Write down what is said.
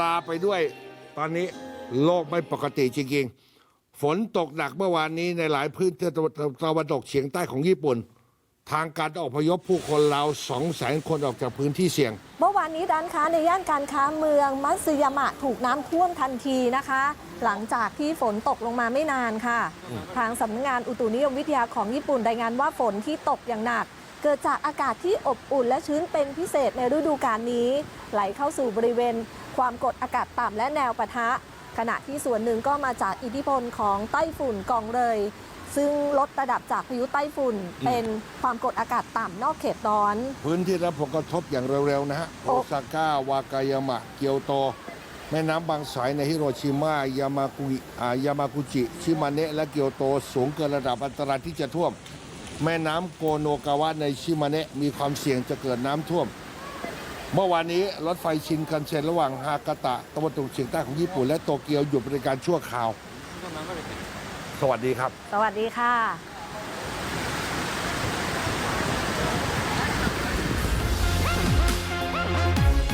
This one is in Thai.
ลาไปด้วย ตอนนี้โลกไม่ปกติจริงๆ ฝนตกหนักเมื่อวานนี้ในหลายพื้นที่ตะวันตะวันตกเฉียงใต้ของญี่ปุ่น ทางการต้องอพยพผู้คนราวสองแสนคนออกจากพื้นที่เสี่ยง เมื่อวานนี้ร้านค้าในย่านการค้าเมืองมัตสึยามะถูกน้ำท่วมทันทีนะคะ หลังจากที่ฝนตกลงมาไม่นานค่ะ ทางสำนักงานอุตุนิยมวิทยาของญี่ปุ่นรายงานว่าฝนที่ตกอย่างหนัก เกิดจากอากาศที่อบอุ่นและชื้นเป็นพิเศษในฤดูกาลนี้ ไหลเข้าสู่บริเวณ ความกดอากาศต่ำและแนวปะทะ ขณะที่ส่วนหนึ่งก็มาจากอิทธิพลของไต้ฝุ่นกองเรยซึ่งลดระดับจากพายุไต้ฝุ่น เป็นความกดอากาศต่ำนอกเขตร้อน พื้นที่รับผลกระทบอย่างเร็ว ๆ นะฮะโอโอ้ซาก้าวากายามะเกียวโต แม่น้ำบางสายในฮิโรชิมายามากุอิอ่ายามากุจิ ชิมาเนะและเกียวโตสูงเกินระดับอันตรายที่จะท่วม แม่น้ำโกโนกาวะในชิมาเนะมีความเสี่ยงจะเกิดน้ำท่วม เมื่อวานนี้รถไฟชินคันเซ็นระหว่างฮากาตะตะวันตกเฉียงใต้ของญี่ปุ่นและโตเกียวหยุดบริการชั่วคราว สวัสดีครับ สวัสดีค่ะ